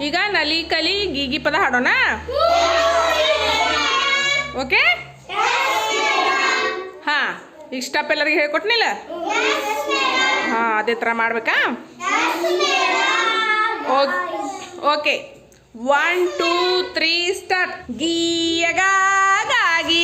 ಈಗ ನಲಿ, ಕಲಿ ಗೀಗಿ ಪದ ಹಾಡೋಣ? ಓಕೆ ಹಾ, ಈಗ ಸ್ಟೆಪ್ ಎಲ್ಲರಿಗೆ ಹೇಳ್ಕೊಟ್ನಿಲ್ಲ ಹಾ, ಅದೇ ಥರ ಮಾಡ್ಬೇಕಾ? Okay one two three start ಗೀಯಗ. ಗೀ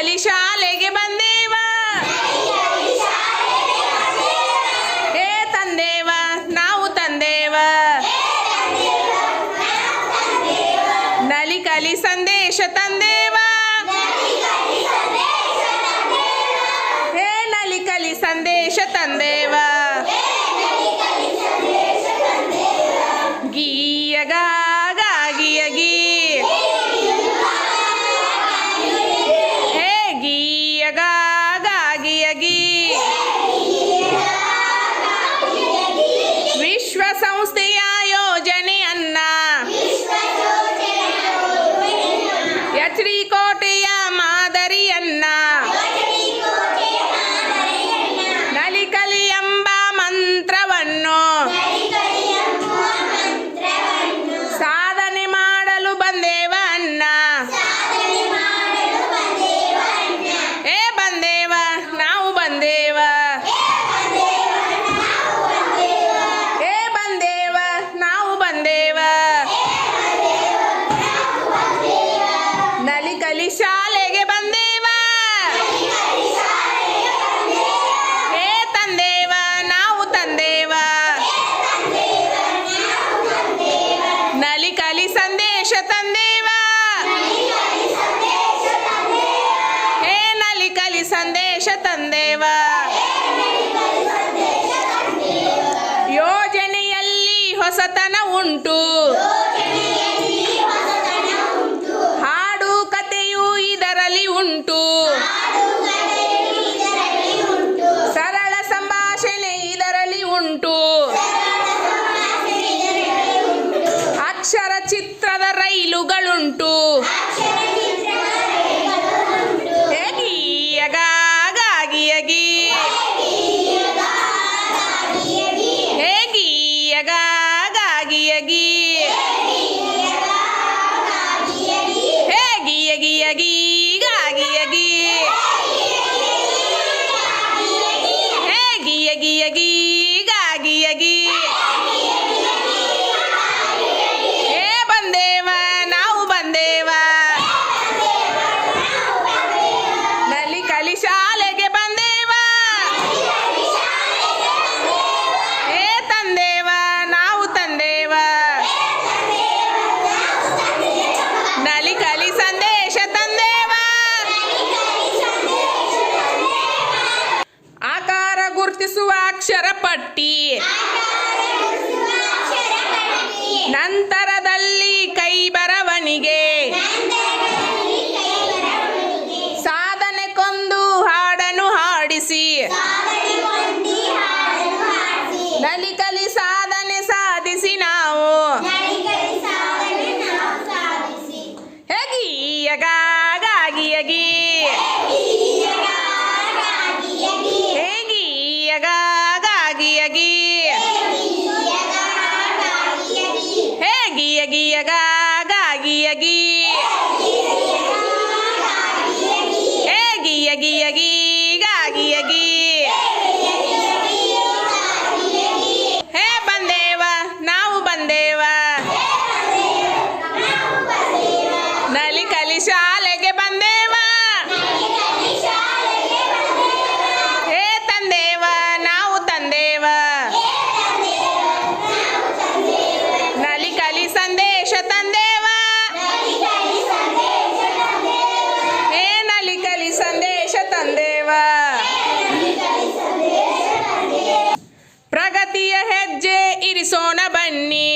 ಕಲಿ ಶಾಲೆಗೆ ಬಂದೇವ. ಹೇ ತಂದೇವ, ನಾವು ತಂದೇವ. ನಲಿ ಕಲಿ ಸಂದೇಶ ತಂದೇವ. ಹೇ ನಲಿ ಕಲಿ ಸಂದೇಶ ತಂದೇವ. ಉಂಟು ಹಾಡು ಕತೆಯು ಇದರಲ್ಲಿ ಉಂಟು. ಸರಳ ಸಂಭಾಷಣೆ ಇದರಲ್ಲಿ ಉಂಟು. ಅಕ್ಷರ ಚಿತ್ರದ ರೈಲುಗಳುಂಟು. ಗಾಗಿಯಗಿ ಹೇ ಗೀಯಗಿಯಗಿ ಗಾಗಿಯಗಿ ಹೇ ಗುರುತಿಸುವ ಅಕ್ಷರ ಪಟ್ಟಿ. ನಂತರದಲ್ಲಿ ಕೈ ಬರವಣಿಗೆ. ಸಾಧನೆ ಕೊಂದು ಹಾಡನ್ನು ಹಾಡಿಸಿ. ನಲಿಕಲಿ ಸಾಧನೆ ಸಾಧಿಸಿ ನಾವು. ಹೇಗೀಯಗ ಬನ್ನಿ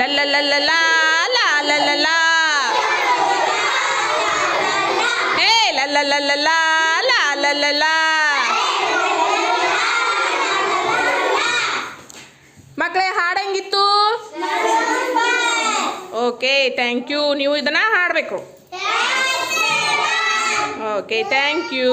ಲ ಲ ಹೇ ಲ ಲಾ ಲಾಲ ಲ ಏ ಲ ಲ ಲ ಲ ಲಾ ಲಾಲ ಲ ಲಾ ಮಕ್ಕಳೇ ಹಾಡಂಗಿತ್ತು ಓಕೆ ಥ್ಯಾಂಕ್ ಯು ನೀವು ಇದನ್ನ ಹಾಡಬೇಕು ಓಕೆ ಥ್ಯಾಂಕ್ ಯು